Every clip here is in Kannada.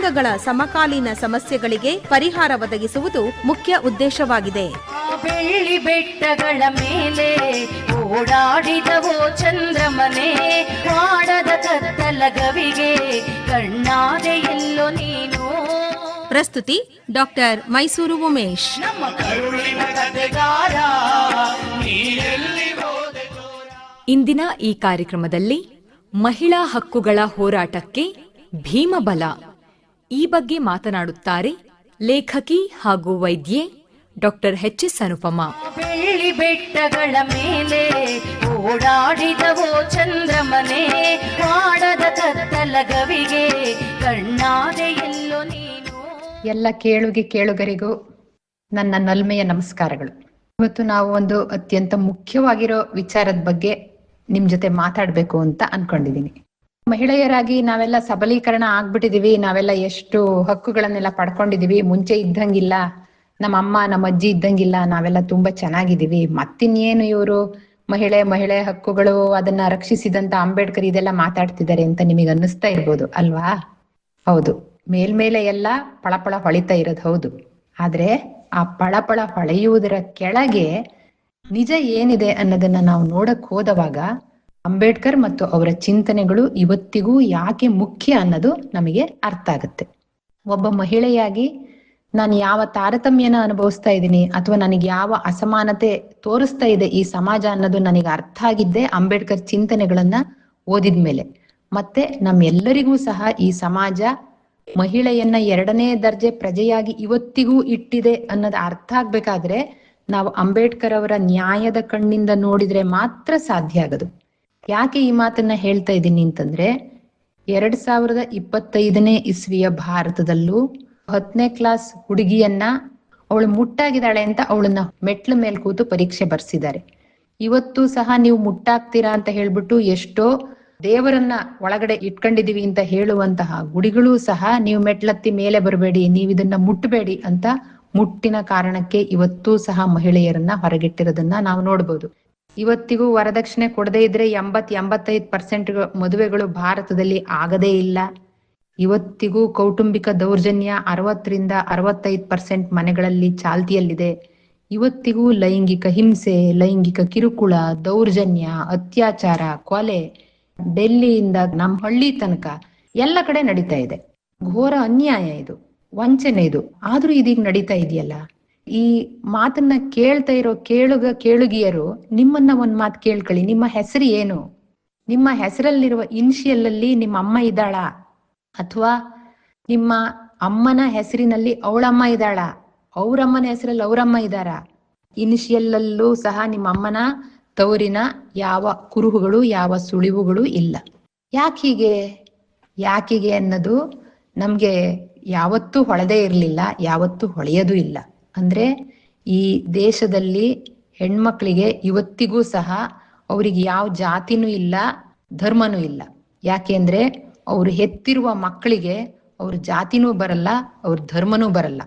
ಜನಾಂಗಗಳ ಸಮಕಾಲೀನ ಸಮಸ್ಯೆಗಳಿಗೆ ಪರಿಹಾರ ಒದಗಿಸುವುದು ಮುಖ್ಯ ಉದ್ದೇಶವಾಗಿದೆ. ಬೆಳ್ಳಿ ಬೆಟ್ಟಗಳ ಮೇಲೆ ಓಡಾಡಿದವೋ ಚಂದ್ರಮನೆ ಮಾಡದ ಕತ್ತಲ ಗವಿಗೆ ಕಣ್ಣಾದೆ ಎಲ್ಲೋ ನೀನು. ಪ್ರಸ್ತುತಿ ಡಾಕ್ಟರ್ ಮೈಸೂರು ಉಮೇಶ್. ನಮ್ಮ ಕರುಳಿನ ಕತೆಗಾರ ಇಂದಿನ ಈ ಕಾರ್ಯಕ್ರಮದಲ್ಲಿ ಮಹಿಳಾ ಹಕ್ಕುಗಳ ಹೋರಾಟಕ್ಕೆ ಭೀಮಬಲ. ಈ ಬಗ್ಗೆ ಮಾತನಾಡುತ್ತಾರೆ ಲೇಖಕಿ ಹಾಗೂ ವೈದ್ಯೆ ಡಾಕ್ಟರ್ ಎಚ್ ಎಸ್ ಅನುಪಮ. ಬೆಳ್ಳಿ ಬೆಟ್ಟಗಳ ಮೇಲೆ ಓಡಾಡಿದವೋ ಚಂದ್ರಮನೆ ಮಾಡದ ಕತ್ತಲ ಗವಿಗೆ ಕಣ್ಣಾದೆ ಎಲ್ಲೋ ನೀನು. ಎಲ್ಲ ಕೇಳುಗೆ ಕೇಳುಗರಿಗೂ ನನ್ನ ನಲ್ಮೆಯ ನಮಸ್ಕಾರಗಳು. ಇವತ್ತು ನಾವು ಒಂದು ಅತ್ಯಂತ ಮುಖ್ಯವಾಗಿರೋ ವಿಚಾರದ ಬಗ್ಗೆ ನಿಮ್ ಜೊತೆ ಮಾತಾಡ್ಬೇಕು ಅಂತ ಅನ್ಕೊಂಡಿದೀನಿ ಮಹಿಳೆಯರಾಗಿ ನಾವೆಲ್ಲ ಸಬಲೀಕರಣ ಆಗ್ಬಿಟ್ಟಿದೀವಿ, ನಾವೆಲ್ಲ ಎಷ್ಟು ಹಕ್ಕುಗಳನ್ನೆಲ್ಲ ಪಡ್ಕೊಂಡಿದೀವಿ. ಮುಂಚೆ ಇದ್ದಂಗಿಲ್ಲ, ನಮ್ಮ ಅಮ್ಮ, ನಮ್ಮ ಅಜ್ಜಿ ಇದ್ದಂಗಿಲ್ಲ, ನಾವೆಲ್ಲ ತುಂಬಾ ಚೆನ್ನಾಗಿದೀವಿ. ಮತ್ತಿನ್ನೇನು ಇವರು? ಮಹಿಳೆ ಮಹಿಳೆ ಹಕ್ಕುಗಳು, ಅದನ್ನ ರಕ್ಷಿಸಿದಂತ ಅಂಬೇಡ್ಕರ್ ಇದೆಲ್ಲ ಮಾತಾಡ್ತಿದ್ದಾರೆ ಅಂತ ನಿಮಗೆ ಅನ್ನಿಸ್ತಾ ಇರ್ಬೋದು, ಅಲ್ವಾ? ಹೌದು. ಮೇಲ್ಮೇಲೆ ಎಲ್ಲ ಪಳಪಳ ಹೊಳಿತಾ ಇರೋದು ಹೌದು. ಆದ್ರೆ ಆ ಪಳಪಳ ಹೊಳೆಯುವುದರ ಕೆಳಗೆ ನಿಜ ಏನಿದೆ ಅನ್ನೋದನ್ನ ನಾವು ನೋಡಕ್ ಹೋದವಾಗ ಅಂಬೇಡ್ಕರ್ ಮತ್ತು ಅವರ ಚಿಂತನೆಗಳು ಇವತ್ತಿಗೂ ಯಾಕೆ ಮುಖ್ಯ ಅನ್ನೋದು ನಮಗೆ ಅರ್ಥ ಆಗುತ್ತೆ. ಒಬ್ಬ ಮಹಿಳೆಯಾಗಿ ನಾನು ಯಾವ ತಾರತಮ್ಯನ ಅನುಭವಿಸ್ತಾ ಇದ್ದೀನಿ ಅಥವಾ ನನಗೆ ಯಾವ ಅಸಮಾನತೆ ತೋರಿಸ್ತಾ ಇದೆ ಈ ಸಮಾಜ ಅನ್ನೋದು ನನಗೆ ಅರ್ಥ ಆಗಿದ್ದೆ ಅಂಬೇಡ್ಕರ್ ಚಿಂತನೆಗಳನ್ನ ಓದಿದ್ಮೇಲೆ. ಮತ್ತೆ ನಮ್ಮೆಲ್ಲರಿಗೂ ಸಹ ಈ ಸಮಾಜ ಮಹಿಳೆಯನ್ನ ಎರಡನೇ ದರ್ಜೆ ಪ್ರಜೆಯಾಗಿ ಇವತ್ತಿಗೂ ಇಟ್ಟಿದೆ ಅನ್ನೋದು ಅರ್ಥ ಆಗ್ಬೇಕಾದ್ರೆ ನಾವು ಅಂಬೇಡ್ಕರ್ ಅವರ ನ್ಯಾಯದ ಕಣ್ಣಿಂದ ನೋಡಿದ್ರೆ ಮಾತ್ರ ಸಾಧ್ಯ ಆಗೋದು. ಯಾಕೆ ಈ ಮಾತನ್ನ ಹೇಳ್ತಾ ಇದ್ದೀನಿ ಅಂತಂದ್ರೆ, ಎರಡ್ ಸಾವಿರದ ಇಪ್ಪತ್ತೈದನೇ ಇಸ್ವಿಯ ಭಾರತದಲ್ಲೂ ಹತ್ತನೇ ಕ್ಲಾಸ್ ಹುಡುಗಿಯನ್ನ ಅವಳು ಮುಟ್ಟಾಗಿದ್ದಾಳೆ ಅಂತ ಅವಳನ್ನ ಮೆಟ್ಲ ಮೇಲ್ ಕೂತು ಪರೀಕ್ಷೆ ಬರ್ಸಿದ್ದಾರೆ. ಇವತ್ತು ಸಹ ನೀವು ಮುಟ್ಟಾಗ್ತೀರಾ ಅಂತ ಹೇಳ್ಬಿಟ್ಟು ಎಷ್ಟೋ ದೇವರನ್ನ ಒಳಗಡೆ ಇಟ್ಕೊಂಡಿದೀವಿ ಅಂತ ಹೇಳುವಂತಹ ಗುಡಿಗಳು ಸಹ ನೀವು ಮೆಟ್ಲತ್ತಿ ಮೇಲೆ ಬರಬೇಡಿ, ನೀವು ಇದನ್ನ ಮುಟ್ಟಬೇಡಿ ಅಂತ ಮುಟ್ಟಿನ ಕಾರಣಕ್ಕೆ ಇವತ್ತು ಸಹ ಮಹಿಳೆಯರನ್ನ ಹೊರಗಿಟ್ಟಿರೋದನ್ನ ನಾವು ನೋಡ್ಬೋದು. ಇವತ್ತಿಗೂ ವರದಕ್ಷಿಣೆ ಕೊಡದೇ ಇದ್ರೆ ಎಂಬತ್ ಎಂಬತ್ತೈದು ಪರ್ಸೆಂಟ್ ಮದುವೆಗಳು ಭಾರತದಲ್ಲಿ ಆಗದೇ ಇಲ್ಲ. ಇವತ್ತಿಗೂ ಕೌಟುಂಬಿಕ ದೌರ್ಜನ್ಯ ಅರವತ್ತರಿಂದ ಅರವತ್ತೈದು ಪರ್ಸೆಂಟ್ ಮನೆಗಳಲ್ಲಿ ಚಾಲ್ತಿಯಲ್ಲಿದೆ. ಇವತ್ತಿಗೂ ಲೈಂಗಿಕ ಹಿಂಸೆ, ಲೈಂಗಿಕ ಕಿರುಕುಳ, ದೌರ್ಜನ್ಯ, ಅತ್ಯಾಚಾರ, ಕೊಲೆ ಡೆಲ್ಲಿಯಿಂದ ನಮ್ಮ ಹಳ್ಳಿ ತನಕ ಎಲ್ಲ ಕಡೆ ನಡೀತಾ ಇದೆ. ಘೋರ ಅನ್ಯಾಯ ಇದು. ವಂಚನೆ ಇದು. ಆದ್ರೂ ಇದೀಗ ನಡೀತಾ ಇದೆಯಲ್ಲ? ಈ ಮಾತನ್ನ ಕೇಳ್ತಾ ಇರೋ ಕೇಳುಗ, ಕೇಳುಗಿಯರು, ನಿಮ್ಮನ್ನ ಒಂದ್ ಮಾತು ಕೇಳ್ಕೊಳ್ಳಿ. ನಿಮ್ಮ ಹೆಸರು ಏನು? ನಿಮ್ಮ ಹೆಸರಲ್ಲಿರುವ ಇನ್ಶಿಯಲ್ ಅಲ್ಲಿ ನಿಮ್ಮ ಅಮ್ಮ ಇದ್ದಾಳ? ಅಥವಾ ನಿಮ್ಮ ಅಮ್ಮನ ಹೆಸರಿನಲ್ಲಿ ಅವಳಮ್ಮ ಇದ್ದಾಳ? ಅವ್ರಮ್ಮನ ಹೆಸರಲ್ಲಿ ಅವರಮ್ಮ ಇದ್ದಾರ? ಇನಿಷಿಯಲ್ ಅಲ್ಲೂ ಸಹ ನಿಮ್ಮ ಅಮ್ಮನ ತವರಿನ ಯಾವ ಕುರುಹುಗಳು, ಯಾವ ಸುಳಿವುಗಳು ಇಲ್ಲ. ಯಾಕೀಗೆ ಯಾಕಿಗೆ ಅನ್ನೋದು ನಮ್ಗೆ ಯಾವತ್ತೂ ಹೊಳೆದೇ ಇರಲಿಲ್ಲ, ಯಾವತ್ತೂ ಹೊಳೆಯೋದು ಇಲ್ಲ. ಅಂದ್ರೆ ಈ ದೇಶದಲ್ಲಿ ಹೆಣ್ಮಕ್ಳಿಗೆ ಇವತ್ತಿಗೂ ಸಹ ಅವ್ರಿಗೆ ಯಾವ ಜಾತಿನೂ ಇಲ್ಲ, ಧರ್ಮನೂ ಇಲ್ಲ. ಯಾಕೆಂದ್ರೆ ಅವ್ರು ಹೆತ್ತಿರುವ ಮಕ್ಕಳಿಗೆ ಅವ್ರ ಜಾತಿನೂ ಬರಲ್ಲ, ಅವ್ರ ಧರ್ಮನೂ ಬರಲ್ಲ.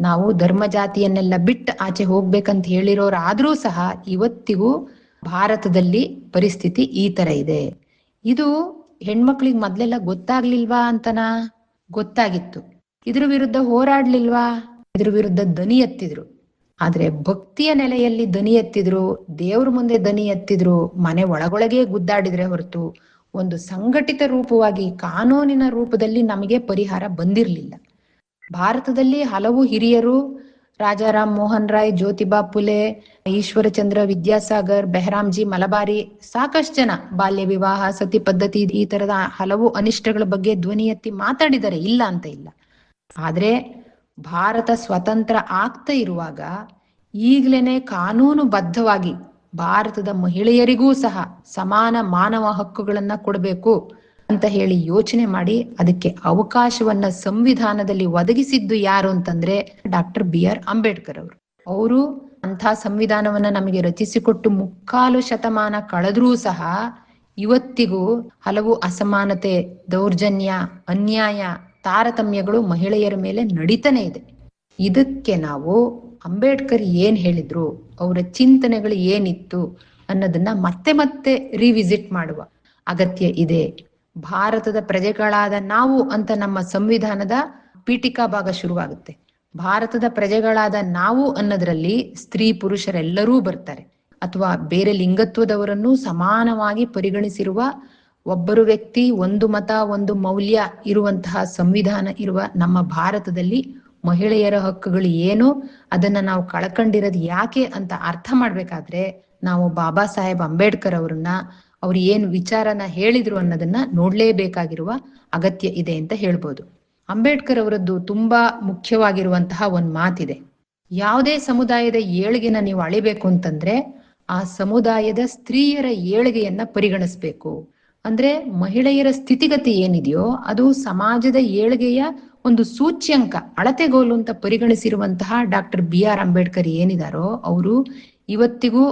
ನಾವು ಧರ್ಮ ಜಾತಿಯನ್ನೆಲ್ಲ ಬಿಟ್ಟು ಆಚೆ ಹೋಗ್ಬೇಕಂತ ಹೇಳಿರೋರಾದ್ರೂ ಸಹ ಇವತ್ತಿಗೂ ಭಾರತದಲ್ಲಿ ಪರಿಸ್ಥಿತಿ ಈ ತರ ಇದೆ. ಇದು ಹೆಣ್ಮಕ್ಳಿಗೆ ಮೊದ್ಲೆಲ್ಲ ಗೊತ್ತಾಗ್ಲಿಲ್ವಾ ಅಂತನಾ? ಗೊತ್ತಾಗಿತ್ತು. ಇದ್ರ ವಿರುದ್ಧ ಹೋರಾಡ್ಲಿಲ್ವಾ? ಇದ್ರ ವಿರುದ್ಧ ದನಿ ಎತ್ತಿದ್ರು. ಆದ್ರೆ ಭಕ್ತಿಯ ನೆಲೆಯಲ್ಲಿ ದನಿ ಎತ್ತಿದ್ರು, ದೇವ್ರ ಮುಂದೆ ದನಿ ಎತ್ತಿದ್ರು, ಮನೆ ಒಳಗೊಳಗೆ ಗುದ್ದಾಡಿದ್ರೆ ಹೊರತು ಒಂದು ಸಂಘಟಿತ ರೂಪವಾಗಿ ಕಾನೂನಿನ ರೂಪದಲ್ಲಿ ನಮಗೆ ಪರಿಹಾರ ಬಂದಿರಲಿಲ್ಲ. ಭಾರತದಲ್ಲಿ ಹಲವು ಹಿರಿಯರು, ರಾಜಾರಾಮ್ ಮೋಹನ್ ರಾಯ್, ಜ್ಯೋತಿಬಾ ಪುಲೆ, ಈಶ್ವರಚಂದ್ರ ವಿದ್ಯಾಸಾಗರ್, ಬೆಹರಾಮ್ಜಿ ಮಲಬಾರಿ, ಸಾಕಷ್ಟು ಜನ ಬಾಲ್ಯ ವಿವಾಹ, ಸತಿ ಪದ್ಧತಿ ಈ ತರದ ಹಲವು ಅನಿಷ್ಟಗಳ ಬಗ್ಗೆ ಧ್ವನಿ ಎತ್ತಿ ಮಾತಾಡಿದ್ದಾರೆ ಇಲ್ಲ ಅಂತ ಇಲ್ಲ. ಆದ್ರೆ ಭಾರತ ಸ್ವತಂತ್ರ ಆಗ್ತಾ ಇರುವಾಗ ಈಗ್ಲೇನೆ ಕಾನೂನುಬದ್ಧವಾಗಿ ಭಾರತದ ಮಹಿಳೆಯರಿಗೂ ಸಹ ಸಮಾನ ಮಾನವ ಹಕ್ಕುಗಳನ್ನ ಕೊಡಬೇಕು ಅಂತ ಹೇಳಿ ಯೋಚನೆ ಮಾಡಿ ಅದಕ್ಕೆ ಅವಕಾಶವನ್ನ ಸಂವಿಧಾನದಲ್ಲಿ ಒದಗಿಸಿದ್ದು ಯಾರು ಅಂತಂದ್ರೆ ಡಾಕ್ಟರ್ ಬಿ ಆರ್ ಅಂಬೇಡ್ಕರ್ ಅವರು. ಅವರು ಅಂಥ ಸಂವಿಧಾನವನ್ನ ನಮಗೆ ರಚಿಸಿಕೊಟ್ಟು ಮುಕ್ಕಾಲು ಶತಮಾನ ಕಳೆದ್ರೂ ಸಹ ಇವತ್ತಿಗೂ ಹಲವು ಅಸಮಾನತೆ, ದೌರ್ಜನ್ಯ, ಅನ್ಯಾಯ ತಾರತಮ್ಯಗಳು ಮಹಿಳೆಯರ ಮೇಲೆ ನಡೀತಾನೆ ಇದೆ. ಇದಕ್ಕೆ ನಾವು ಅಂಬೇಡ್ಕರ್ ಏನ್ ಹೇಳಿದ್ರು, ಅವರ ಚಿಂತನೆಗಳು ಏನಿತ್ತು ಅನ್ನೋದನ್ನ ಮತ್ತೆ ಮತ್ತೆ ರಿವಿಸಿಟ್ ಮಾಡುವ ಅಗತ್ಯ ಇದೆ. ಭಾರತದ ಪ್ರಜೆಗಳಾದ ನಾವು ಅಂತ ನಮ್ಮ ಸಂವಿಧಾನದ ಪೀಠಿಕಾ ಭಾಗ ಶುರುವಾಗುತ್ತೆ. ಭಾರತದ ಪ್ರಜೆಗಳಾದ ನಾವು ಅನ್ನೋದ್ರಲ್ಲಿ ಸ್ತ್ರೀ ಪುರುಷರೆಲ್ಲರೂ ಬರ್ತಾರೆ. ಅಥವಾ ಬೇರೆ ಲಿಂಗತ್ವದವರನ್ನು ಸಮಾನವಾಗಿ ಪರಿಗಣಿಸಿರುವ ಒಬ್ಬರು ವ್ಯಕ್ತಿ, ಒಂದು ಮತ, ಒಂದು ಮೌಲ್ಯ ಇರುವಂತಹ ಸಂವಿಧಾನ ಇರುವ ನಮ್ಮ ಭಾರತದಲ್ಲಿ ಮಹಿಳೆಯರ ಹಕ್ಕುಗಳು ಏನು? ಅದನ್ನ ನಾವು ಕಳ್ಕೊಂಡಿರೋದು ಯಾಕೆ ಅಂತ ಅರ್ಥ ಮಾಡ್ಬೇಕಾದ್ರೆ ನಾವು ಬಾಬಾ ಸಾಹೇಬ್ ಅಂಬೇಡ್ಕರ್ ಅವ್ರನ್ನ, ಅವ್ರು ಏನ್ ವಿಚಾರನ ಹೇಳಿದ್ರು ಅನ್ನೋದನ್ನ ನೋಡ್ಲೇಬೇಕಾಗಿರುವ ಅಗತ್ಯ ಇದೆ ಅಂತ ಹೇಳ್ಬೋದು. ಅಂಬೇಡ್ಕರ್ ಅವರದ್ದು ತುಂಬಾ ಮುಖ್ಯವಾಗಿರುವಂತಹ ಒಂದ್ ಮಾತಿದೆ. ಯಾವುದೇ ಸಮುದಾಯದ ಏಳಿಗೆನ ನೀವು ಅಳಿಬೇಕು ಅಂತಂದ್ರೆ ಆ ಸಮುದಾಯದ ಸ್ತ್ರೀಯರ ಏಳಿಗೆಯನ್ನ ಪರಿಗಣಿಸ್ಬೇಕು. ಅಂದ್ರೆ ಮಹಿಳೆಯರ ಸ್ಥಿತಿಗತಿ ಏನಿದೆಯೋ ಅದು ಸಮಾಜದ ಏಳ್ಗೆಯ ಒಂದು ಸೂಚ್ಯಂಕ, ಅಳತೆಗೋಲು ಅಂತ ಪರಿಗಣಿಸಿರುವಂತಹ ಡಾಕ್ಟರ್ ಬಿ ಆರ್ ಅಂಬೇಡ್ಕರ್ ಏನಿದಾರೋ ಅವರು ಇವತ್ತಿಗೂ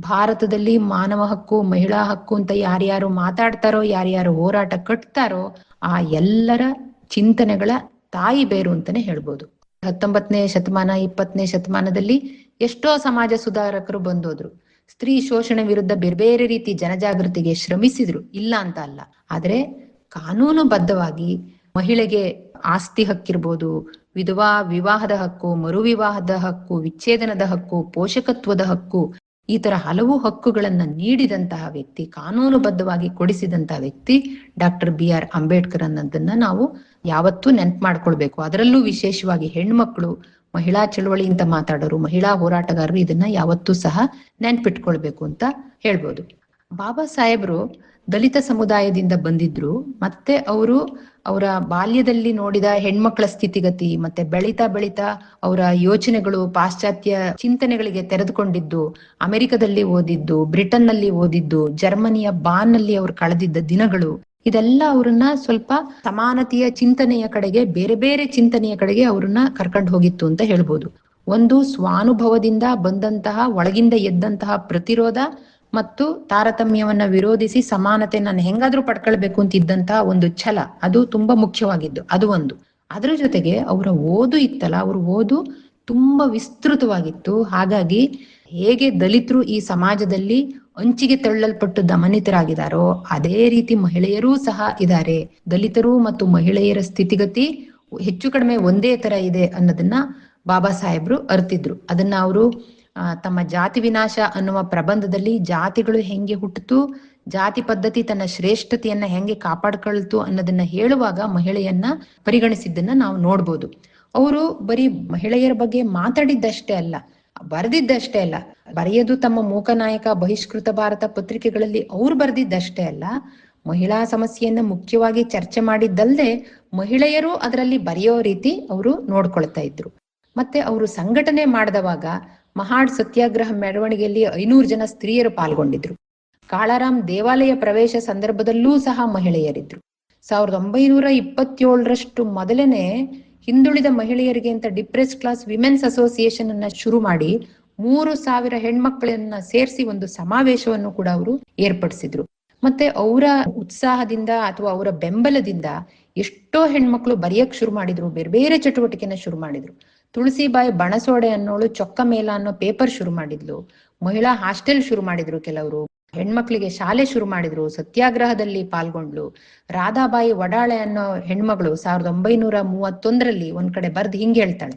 ಭಾರತದಲ್ಲಿ ಮಾನವ ಹಕ್ಕು, ಮಹಿಳಾ ಹಕ್ಕು ಅಂತ ಯಾರ್ಯಾರು ಮಾತಾಡ್ತಾರೋ, ಯಾರ್ಯಾರು ಹೋರಾಟ ಕಟ್ತಾರೋ ಆ ಎಲ್ಲರ ಚಿಂತನೆಗಳ ತಾಯಿ ಬೇರು ಅಂತಾನೆ ಹೇಳ್ಬೋದು. ಹತ್ತೊಂಬತ್ತನೇ ಶತಮಾನ, ಇಪ್ಪತ್ತನೇ ಶತಮಾನದಲ್ಲಿ ಎಷ್ಟೋ ಸಮಾಜ ಸುಧಾರಕರು ಬಂದೋದ್ರು. ಸ್ತ್ರೀ ಶೋಷಣೆ ವಿರುದ್ಧ ಬೇರೆ ಬೇರೆ ರೀತಿ ಜನಜಾಗೃತಿಗೆ ಶ್ರಮಿಸಿದ್ರು. ಇಲ್ಲ ಅಂತ ಅಲ್ಲ. ಆದ್ರೆ ಕಾನೂನುಬದ್ಧವಾಗಿ ಮಹಿಳೆಗೆ ಆಸ್ತಿ ಹಕ್ಕಿರ್ಬೋದು, ವಿಧವಾ ವಿವಾಹದ ಹಕ್ಕು, ಮರು ವಿವಾಹದ ಹಕ್ಕು, ವಿಚ್ಛೇದನದ ಹಕ್ಕು, ಪೋಷಕತ್ವದ ಹಕ್ಕು, ಈ ತರ ಹಲವು ಹಕ್ಕುಗಳನ್ನ ನೀಡಿದಂತಹ ವ್ಯಕ್ತಿ, ಕಾನೂನುಬದ್ಧವಾಗಿ ಕೊಡಿಸಿದಂತಹ ವ್ಯಕ್ತಿ ಡಾಕ್ಟರ್ ಬಿ ಆರ್ ಅಂಬೇಡ್ಕರ್ ಅನ್ನೋದನ್ನ ನಾವು ಯಾವತ್ತೂ ನೆನ್ಪು ಮಾಡ್ಕೊಳ್ಬೇಕು. ಅದರಲ್ಲೂ ವಿಶೇಷವಾಗಿ ಹೆಣ್ಮಕ್ಳು ಮಹಿಳಾ ಚಳವಳಿ ಅಂತ ಮಾತಾಡೋರು, ಮಹಿಳಾ ಹೋರಾಟಗಾರರು ಇದನ್ನ ಯಾವತ್ತೂ ಸಹ ನೆನ್ಪಿಟ್ಕೊಳ್ಬೇಕು ಅಂತ ಹೇಳ್ಬೋದು. ಬಾಬಾ ಸಾಹೇಬ್ರು ದಲಿತ ಸಮುದಾಯದಿಂದ ಬಂದಿದ್ರು, ಮತ್ತೆ ಅವರು ಅವರ ಬಾಲ್ಯದಲ್ಲಿ ನೋಡಿದ ಹೆಣ್ಮಕ್ಳ ಸ್ಥಿತಿಗತಿ, ಮತ್ತೆ ಬೆಳೀತಾ ಬೆಳಿತಾ ಅವರ ಯೋಚನೆಗಳು, ಪಾಶ್ಚಾತ್ಯ ಚಿಂತನೆಗಳಿಗೆ ತೆರೆದುಕೊಂಡಿದ್ದು, ಅಮೆರಿಕದಲ್ಲಿ ಓದಿದ್ದು ಬ್ರಿಟನ್ನಲ್ಲಿ ಓದಿದ್ದು, ಜರ್ಮನಿಯ ಬಾನ್ನಲ್ಲಿ ಅವರು ಕಳೆದಿದ್ದ ದಿನಗಳು. ಇದೆಲ್ಲ ಅವ್ರನ್ನ ಸ್ವಲ್ಪ ಸಮಾನತೆಯ ಚಿಂತನೆಯ ಕಡೆಗೆ, ಬೇರೆ ಬೇರೆ ಚಿಂತನೆಯ ಕಡೆಗೆ ಅವ್ರನ್ನ ಕರ್ಕೊಂಡು ಹೋಗಿತ್ತು ಅಂತ ಹೇಳ್ಬೋದು. ಒಂದು ಸ್ವಾನುಭವದಿಂದ ಬಂದಂತಹ, ಒಳಗಿಂದ ಎದ್ದಂತಹ ಪ್ರತಿರೋಧ ಮತ್ತು ತಾರತಮ್ಯವನ್ನ ವಿರೋಧಿಸಿ ಸಮಾನತೆ ನಾನು ಹೆಂಗಾದ್ರೂ ಪಡ್ಕೊಳ್ಬೇಕು ಅಂತ ಇದ್ದಂತಹ ಒಂದು ಛಲ, ಅದು ತುಂಬಾ ಮುಖ್ಯವಾಗಿದ್ದು, ಅದು ಒಂದು. ಅದ್ರ ಜೊತೆಗೆ ಅವರ ಓದು ಇತ್ತಲ್ಲ, ಅವ್ರ ಓದು ತುಂಬಾ ವಿಸ್ತೃತವಾಗಿತ್ತು. ಹಾಗಾಗಿ ಹೇಗೆ ದಲಿತರು ಈ ಸಮಾಜದಲ್ಲಿ ಅಂಚಿಗೆ ತಳ್ಳಲ್ಪಟ್ಟು ದಮನಿತರಾಗಿದ್ದಾರೋ, ಅದೇ ರೀತಿ ಮಹಿಳೆಯರೂ ಸಹ ಇದ್ದಾರೆ. ದಲಿತರು ಮತ್ತು ಮಹಿಳೆಯರ ಸ್ಥಿತಿಗತಿ ಹೆಚ್ಚು ಕಡಿಮೆ ಒಂದೇ ತರ ಇದೆ ಅನ್ನೋದನ್ನ ಬಾಬಾ ಸಾಹೇಬ್ರು ಅರ್ತಿದ್ರು. ಅದನ್ನ ಅವರು ತಮ್ಮ ಜಾತಿ ವಿನಾಶ ಅನ್ನುವ ಪ್ರಬಂಧದಲ್ಲಿ ಜಾತಿಗಳು ಹೆಂಗೆ ಹುಟ್ಟಿತು, ಜಾತಿ ಪದ್ಧತಿ ತನ್ನ ಶ್ರೇಷ್ಠತೆಯನ್ನ ಹೆಂಗೆ ಕಾಪಾಡ್ಕೊಳ್ತು ಅನ್ನೋದನ್ನ ಹೇಳುವಾಗ ಮಹಿಳೆಯನ್ನ ಪರಿಗಣಿಸಿದ್ದನ್ನ ನಾವು ನೋಡ್ಬೋದು. ಅವರು ಬರೀ ಮಹಿಳೆಯರ ಬಗ್ಗೆ ಮಾತಾಡಿದ್ದಷ್ಟೇ ಅಲ್ಲ ಬರೆದಿದ್ದಷ್ಟೇ ಅಲ್ಲ, ಬರೆಯೋದು ತಮ್ಮ ಮೂಕನಾಯಕ ಬಹಿಷ್ಕೃತ ಭಾರತ ಪತ್ರಿಕೆಗಳಲ್ಲಿ ಅವ್ರು ಬರೆದಿದ್ದಷ್ಟೇ ಅಲ್ಲ, ಮಹಿಳಾ ಸಮಸ್ಯೆಯನ್ನ ಮುಖ್ಯವಾಗಿ ಚರ್ಚೆ ಮಾಡಿದ್ದಲ್ಲದೆ ಮಹಿಳೆಯರು ಅದರಲ್ಲಿ ಬರೆಯೋ ರೀತಿ ಅವರು ನೋಡ್ಕೊಳ್ತಾ ಇದ್ರು. ಮತ್ತೆ ಅವರು ಸಂಘಟನೆ ಮಾಡಿದವಾಗ ಮಹಾಡ್ ಸತ್ಯಾಗ್ರಹ ಮೆರವಣಿಗೆಯಲ್ಲಿ ಐನೂರು ಜನ ಸ್ತ್ರೀಯರು ಪಾಲ್ಗೊಂಡಿದ್ರು. ಕಾಳಾರಾಮ್ ದೇವಾಲಯ ಪ್ರವೇಶ ಸಂದರ್ಭದಲ್ಲೂ ಸಹ ಮಹಿಳೆಯರಿದ್ರು. ಸಾವಿರದ ಒಂಬೈನೂರ ಇಪ್ಪತ್ತೇಳರಷ್ಟು ಮೊದಲೇನೆ ಹಿಂದುಳಿದ ಮಹಿಳೆಯರಿಗೆ ಅಂತ ಡಿಪ್ರೆಸ್ ಕ್ಲಾಸ್ ವಿಮೆನ್ಸ್ ಅಸೋಸಿಯೇಷನ್ ಅನ್ನ ಶುರು ಮಾಡಿ ಮೂರು ಸಾವಿರ ಹೆಣ್ಮಕ್ಳನ್ನ ಸೇರಿಸಿ ಒಂದು ಸಮಾವೇಶವನ್ನು ಕೂಡ ಅವರು ಏರ್ಪಡಿಸಿದ್ರು. ಮತ್ತೆ ಅವರ ಉತ್ಸಾಹದಿಂದ ಅಥವಾ ಅವರ ಬೆಂಬಲದಿಂದ ಎಷ್ಟೋ ಹೆಣ್ಮಕ್ಳು ಬರೆಯಕ್ ಶುರು ಮಾಡಿದ್ರು, ಬೇರೆ ಬೇರೆ ಚಟುವಟಿಕೆನ ಶುರು ಮಾಡಿದ್ರು. ತುಳಸಿಬಾಯಿ ಬಣಸೋಡೆ ಅನ್ನೋಳು ಚೊಕ್ಕ ಮೇಲ ಅನ್ನೋ ಪೇಪರ್ ಶುರು ಮಾಡಿದ್ಲು. ಮಹಿಳಾ ಹಾಸ್ಟೆಲ್ ಶುರು ಮಾಡಿದ್ರು ಕೆಲವರು. ಹೆಣ್ಮಕ್ಳಿಗೆ ಶಾಲೆ ಶುರು ಮಾಡಿದ್ರು, ಸತ್ಯಾಗ್ರಹದಲ್ಲಿ ಪಾಲ್ಗೊಂಡ್ಲು. ರಾಧಾಬಾಯಿ ವಡಾಳೆ ಅನ್ನೋ ಹೆಣ್ಮಗಳು ಸಾವಿರದ ಒಂಬೈನೂರ ಮೂವತ್ತೊಂದರಲ್ಲಿ ಒಂದ್ ಕಡೆ ಬರ್ದ್ ಹಿಂಗ್ ಹೇಳ್ತಾಳೆ.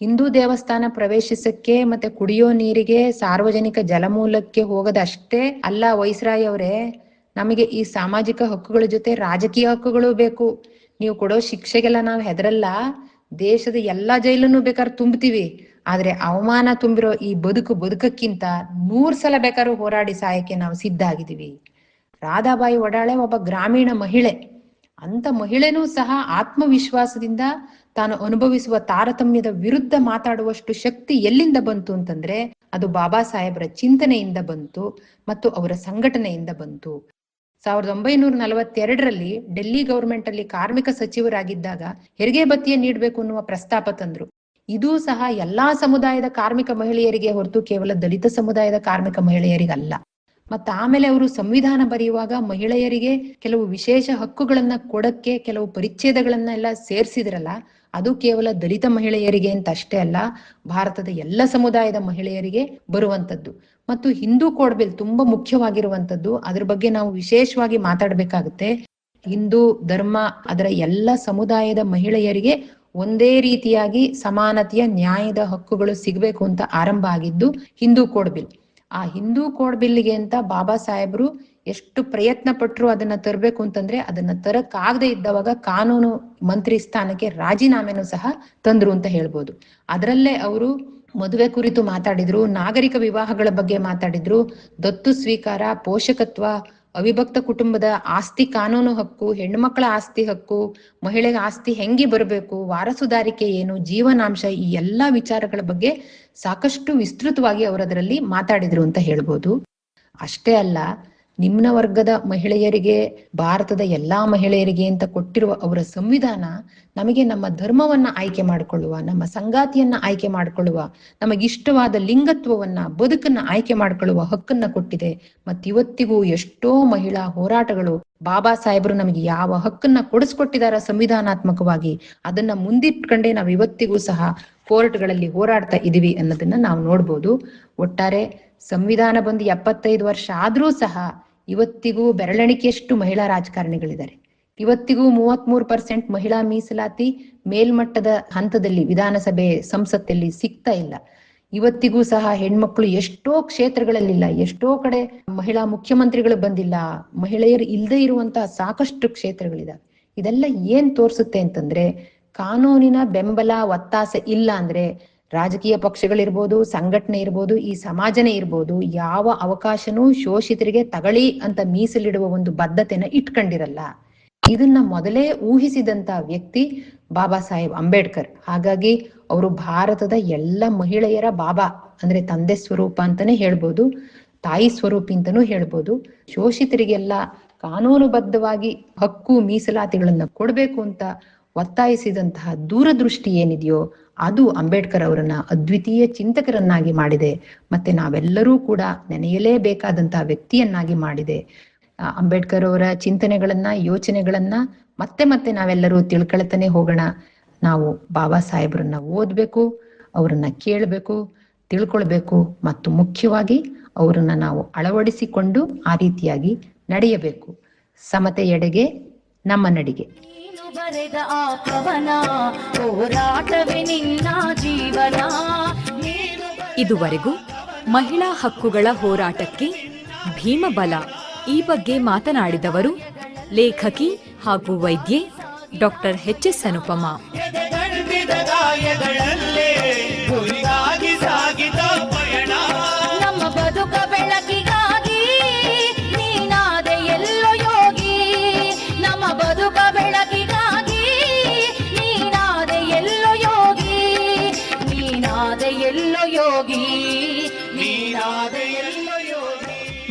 ಹಿಂದೂ ದೇವಸ್ಥಾನ ಪ್ರವೇಶಿಸಕ್ಕೆ ಮತ್ತೆ ಕುಡಿಯೋ ನೀರಿಗೆ ಸಾರ್ವಜನಿಕ ಜಲಮೂಲಕ್ಕೆ ಹೋಗದಷ್ಟೇ ಅಲ್ಲ ವೈಸ್ರಾಯ್ ಅವರೇ, ನಮಗೆ ಈ ಸಾಮಾಜಿಕ ಹಕ್ಕುಗಳ ಜೊತೆ ರಾಜಕೀಯ ಹಕ್ಕುಗಳು ಬೇಕು. ನೀವು ಕೊಡೋ ಶಿಕ್ಷೆಗೆಲ್ಲ ನಾವು ಹೆದರಲ್ಲ. ದೇಶದ ಎಲ್ಲಾ ಜೈಲನ್ನು ಬೇಕಾದ್ರೆ ತುಂಬ್ತೀವಿ. ಆದ್ರೆ ಅವಮಾನ ತುಂಬಿರೋ ಈ ಬದುಕು ಬದುಕಕ್ಕಿಂತ ನೂರ್ ಸಲ ಬೇಕಾದ್ರೂ ಹೋರಾಡಿ ಸಾಯಕ್ಕೆ ನಾವು ಸಿದ್ಧ ಆಗಿದ್ದೀವಿ ರಾಧಾಬಾಯಿ ಒಡಾಳೆ ಒಬ್ಬ ಗ್ರಾಮೀಣ ಮಹಿಳೆ. ಅಂತ ಮಹಿಳೆನೂ ಸಹ ಆತ್ಮವಿಶ್ವಾಸದಿಂದ ತಾನು ಅನುಭವಿಸುವ ತಾರತಮ್ಯದ ವಿರುದ್ಧ ಮಾತಾಡುವಷ್ಟು ಶಕ್ತಿ ಎಲ್ಲಿಂದ ಬಂತು ಅಂತಂದ್ರೆ ಅದು ಬಾಬಾ ಸಾಹೇಬರ ಚಿಂತನೆಯಿಂದ ಬಂತು ಮತ್ತು ಅವರ ಸಂಘಟನೆಯಿಂದ ಬಂತು. ಸಾವಿರದ ಒಂಬೈನೂರ ನಲವತ್ತೆರಡರಲ್ಲಿ ಡೆಲ್ಲಿ ಗೌರ್ಮೆಂಟ್ ಅಲ್ಲಿ ಕಾರ್ಮಿಕ ಸಚಿವರಾಗಿದ್ದಾಗ ಹೆರಿಗೆ ಭತ್ಯೆ ನೀಡಬೇಕು ಅನ್ನುವ ಪ್ರಸ್ತಾಪ ತಂದ್ರು. ಇದೂ ಸಹ ಎಲ್ಲಾ ಸಮುದಾಯದ ಕಾರ್ಮಿಕ ಮಹಿಳೆಯರಿಗೆ ಹೊರತು ಕೇವಲ ದಲಿತ ಸಮುದಾಯದ ಕಾರ್ಮಿಕ ಮಹಿಳೆಯರಿಗಲ್ಲ. ಮತ್ತ ಆಮೇಲೆ ಅವರು ಸಂವಿಧಾನ ಬರೆಯುವಾಗ ಮಹಿಳೆಯರಿಗೆ ಕೆಲವು ವಿಶೇಷ ಹಕ್ಕುಗಳನ್ನ ಕೊಡಕ್ಕೆ ಕೆಲವು ಪರಿಚ್ಛೇದಗಳನ್ನ ಎಲ್ಲ ಸೇರಿಸಿದ್ರಲ್ಲ, ಅದು ಕೇವಲ ದಲಿತ ಮಹಿಳೆಯರಿಗೆ ಅಂತ ಅಷ್ಟೇ ಅಲ್ಲ, ಭಾರತದ ಎಲ್ಲ ಸಮುದಾಯದ ಮಹಿಳೆಯರಿಗೆ ಬರುವಂತದ್ದು. ಮತ್ತು ಹಿಂದೂ ಕೋಡ್ ಬಿಲ್ ತುಂಬಾ ಮುಖ್ಯವಾಗಿರುವಂತದ್ದು, ಅದ್ರ ಬಗ್ಗೆ ನಾವು ವಿಶೇಷವಾಗಿ ಮಾತಾಡ್ಬೇಕಾಗುತ್ತೆ. ಹಿಂದೂ, ಧರ್ಮ, ಅದರ ಎಲ್ಲ ಸಮುದಾಯದ ಮಹಿಳೆಯರಿಗೆ ಒಂದೇ ರೀತಿಯಾಗಿ ಸಮಾನತೆಯ ನ್ಯಾಯದ ಹಕ್ಕುಗಳು ಸಿಗಬೇಕು ಅಂತ ಆರಂಭ ಆಗಿದ್ದು ಹಿಂದೂ ಕೋಡ್ ಬಿಲ್. ಆ ಹಿಂದೂ ಕೋಡ್ ಬಿಲ್ಗೆ ಅಂತ ಬಾಬಾ ಸಾಹೇಬ್ರು ಎಷ್ಟು ಪ್ರಯತ್ನ ಪಟ್ರು ಅದನ್ನ ತರಬೇಕು ಅಂತಂದ್ರೆ ಅದನ್ನ ತರಕ್ ಆಗದೆ ಇದ್ದವಾಗ ಕಾನೂನು ಮಂತ್ರಿ ಸ್ಥಾನಕ್ಕೆ ರಾಜೀನಾಮೆನೂ ಸಹ ತಂದ್ರು ಅಂತ ಹೇಳ್ಬೋದು. ಅದರಲ್ಲೇ ಅವರು ಮದುವೆ ಕುರಿತು ಮಾತಾಡಿದ್ರು, ನಾಗರಿಕ ವಿವಾಹಗಳ ಬಗ್ಗೆ ಮಾತಾಡಿದ್ರು, ದತ್ತು ಸ್ವೀಕಾರ, ಪೋಷಕತ್ವ ಅವಿಭಕ್ತ ಕುಟುಂಬದ ಆಸ್ತಿ ಕಾನೂನು ಹಕ್ಕು ಹೆಣ್ಮಕ್ಳ ಆಸ್ತಿ ಹಕ್ಕು ಮಹಿಳೆಗೆ ಆಸ್ತಿ ಹೆಂಗೆ ಬರಬೇಕು, ವಾರಸುದಾರಿಕೆ ಏನು, ಜೀವನಾಂಶ ಈ ಎಲ್ಲಾ ವಿಚಾರಗಳ ಬಗ್ಗೆ ಸಾಕಷ್ಟು ವಿಸ್ತೃತವಾಗಿ ಅವರು ಅದರಲ್ಲಿ ಮಾತಾಡಿದ್ರು ಅಂತ ಹೇಳ್ಬೋದು. ಅಷ್ಟೇ ಅಲ್ಲ ನಿಮ್ನ ವರ್ಗದ ಮಹಿಳೆಯರಿಗೆ, ಭಾರತದ ಎಲ್ಲಾ ಮಹಿಳೆಯರಿಗೆ ಅಂತ ಕೊಟ್ಟಿರುವ ಅವರ ಸಂವಿಧಾನ ನಮಗೆ ನಮ್ಮ ಧರ್ಮವನ್ನ ಆಯ್ಕೆ ಮಾಡಿಕೊಳ್ಳುವ, ನಮ್ಮ ಸಂಗಾತಿಯನ್ನ ಆಯ್ಕೆ ಮಾಡಿಕೊಳ್ಳುವ, ನಮಗಿಷ್ಟವಾದ ಲಿಂಗತ್ವವನ್ನ, ಬದುಕನ್ನ ಆಯ್ಕೆ ಮಾಡಿಕೊಳ್ಳುವ ಹಕ್ಕನ್ನ ಕೊಟ್ಟಿದೆ. ಮತ್ತಿವತ್ತಿಗೂ ಎಷ್ಟೋ ಮಹಿಳಾ ಹೋರಾಟಗಳು ಬಾಬಾ ಸಾಹೇಬರು ನಮಗೆ ಯಾವ ಹಕ್ಕನ್ನ ಕೊಡಿಸ್ಕೊಟ್ಟಿದಾರ ಸಂವಿಧಾನಾತ್ಮಕವಾಗಿ. ಅದನ್ನ ಮುಂದಿಟ್ಕೊಂಡೇ ನಾವು ಇವತ್ತಿಗೂ ಸಹ ಕೋರ್ಟ್ಗಳಲ್ಲಿ ಹೋರಾಡ್ತಾ ಇದೀವಿ ಅನ್ನೋದನ್ನ ನಾವು ನೋಡ್ಬೋದು. ಒಟ್ಟಾರೆ ಸಂವಿಧಾನ ಬಂದು ಎಪ್ಪತ್ತೈದು ವರ್ಷ ಆದ್ರೂ ಸಹ ಇವತ್ತಿಗೂ ಬೆರಳೆಣಿಕೆಯಷ್ಟು ಮಹಿಳಾ ರಾಜಕಾರಣಿಗಳಿದ್ದಾರೆ. ಇವತ್ತಿಗೂ ಮೂವತ್ಮೂರು ಪರ್ಸೆಂಟ್ ಮಹಿಳಾ ಮೀಸಲಾತಿ ಮೇಲ್ಮಟ್ಟದ ಹಂತದಲ್ಲಿ ವಿಧಾನಸಭೆ ಸಂಸತ್ತಲ್ಲಿ ಸಿಗ್ತಾ ಇಲ್ಲ. ಇವತ್ತಿಗೂ ಸಹ ಹೆಣ್ಮಕ್ಳು ಎಷ್ಟೋ ಕ್ಷೇತ್ರಗಳಲ್ಲಿಲ್ಲ, ಎಷ್ಟೋ ಕಡೆ ಮಹಿಳಾ ಮುಖ್ಯಮಂತ್ರಿಗಳು ಬಂದಿಲ್ಲ, ಮಹಿಳೆಯರು ಇಲ್ಲದೆ ಇರುವಂತಹ ಸಾಕಷ್ಟು ಕ್ಷೇತ್ರಗಳಿದಾವೆ. ಇದೆಲ್ಲ ಏನ್ ತೋರಿಸುತ್ತೆ ಅಂತಂದ್ರೆ, ಕಾನೂನಿನ ಬೆಂಬಲ, ಒತ್ತಾಸೆ ಇಲ್ಲ ಅಂದ್ರೆ ರಾಜಕೀಯ ಪಕ್ಷಗಳಿರ್ಬೋದು ಸಂಘಟನೆ ಇರ್ಬೋದು, ಈ ಸಮಾಜನೇ ಇರ್ಬೋದು, ಯಾವ ಅವಕಾಶನೂ ಶೋಷಿತರಿಗೆ ತಗಳಿ ಅಂತ ಮೀಸಲಿಡುವ ಒಂದು ಬದ್ಧತೆನ ಇಟ್ಕೊಂಡಿರಲ್ಲ. ಇದನ್ನ ಮೊದಲೇ ಊಹಿಸಿದಂತ ವ್ಯಕ್ತಿ ಬಾಬಾ ಸಾಹೇಬ್ ಅಂಬೇಡ್ಕರ್. ಹಾಗಾಗಿ ಅವರು ಭಾರತದ ಎಲ್ಲ ಮಹಿಳೆಯರ ಬಾಬಾ ಅಂದ್ರೆ ತಂದೆ ಸ್ವರೂಪ ಅಂತಾನೆ ಹೇಳ್ಬೋದು, ತಾಯಿ ಸ್ವರೂಪ ಅಂತಾನೂ ಹೇಳ್ಬೋದು. ಶೋಷಿತರಿಗೆಲ್ಲ ಕಾನೂನುಬದ್ಧವಾಗಿ ಹಕ್ಕು, ಮೀಸಲಾತಿಗಳನ್ನ ಕೊಡಬೇಕು ಅಂತ ಒತ್ತಾಯಿಸಿದಂತಹ ದೂರದೃಷ್ಟಿ ಏನಿದೆಯೋ ಅದು ಅಂಬೇಡ್ಕರ್ ಅವರನ್ನ ಅದ್ವಿತೀಯ ಚಿಂತಕರನ್ನಾಗಿ ಮಾಡಿದೆ. ಮತ್ತೆ ನಾವೆಲ್ಲರೂ ಕೂಡ ನೆನೆಯಲೇಬೇಕಾದಂತಹ ವ್ಯಕ್ತಿಯನ್ನಾಗಿ ಮಾಡಿದೆ. ಅಂಬೇಡ್ಕರ್ ಅವರ ಚಿಂತನೆಗಳನ್ನ, ಯೋಚನೆಗಳನ್ನ ಮತ್ತೆ ಮತ್ತೆ ನಾವೆಲ್ಲರೂ ತಿಳ್ಕೊಳ್ತಾನೆ ಹೋಗೋಣ. ನಾವು ಬಾಬಾ ಸಾಹೇಬ್ರನ್ನ ಓದ್ಬೇಕು, ಅವರನ್ನ ಕೇಳಬೇಕು, ತಿಳ್ಕೊಳ್ಬೇಕು ಮತ್ತು ಮುಖ್ಯವಾಗಿ ಅವರನ್ನ ನಾವು ಅಳವಡಿಸಿಕೊಂಡು ಆ ರೀತಿಯಾಗಿ ನಡೆಯಬೇಕು. ಸಮತೆಯೆಡೆಗೆ ನಮ್ಮ ನಡಿಗೆ. ಬರೆದ ಆ ಹೋರಾಟವೇ ನಿನ್ನ ಜೀವನ. ಇದುವರೆಗೂ ಮಹಿಳಾ ಹಕ್ಕುಗಳ ಹೋರಾಟಕ್ಕೆ ಭೀಮಬಲ ಈ ಬಗ್ಗೆ ಮಾತನಾಡಿದವರು ಲೇಖಕಿ ಹಾಗೂ ವೈದ್ಯೆ ಡಾಕ್ಟರ್ ಎಚ್ ಎಸ್ ಅನುಪಮಾ.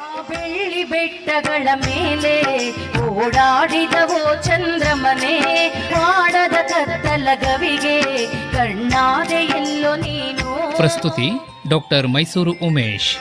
ಆ ಬೆಳ್ಳಿ ಬೆಟ್ಟಗಳ ಮೇಲೆ ಓಡಾಡಿದವೋ ಚಂದ್ರಮನೆ ಮಾಡದ ಕತ್ತಲಗವಿಗೆ ಕಣ್ಣಾದೆ ಎಲ್ಲೋ ನೀನು. ಪ್ರಸ್ತುತಿ ಡಾಕ್ಟರ್ ಮೈಸೂರು ಉಮೇಶ್.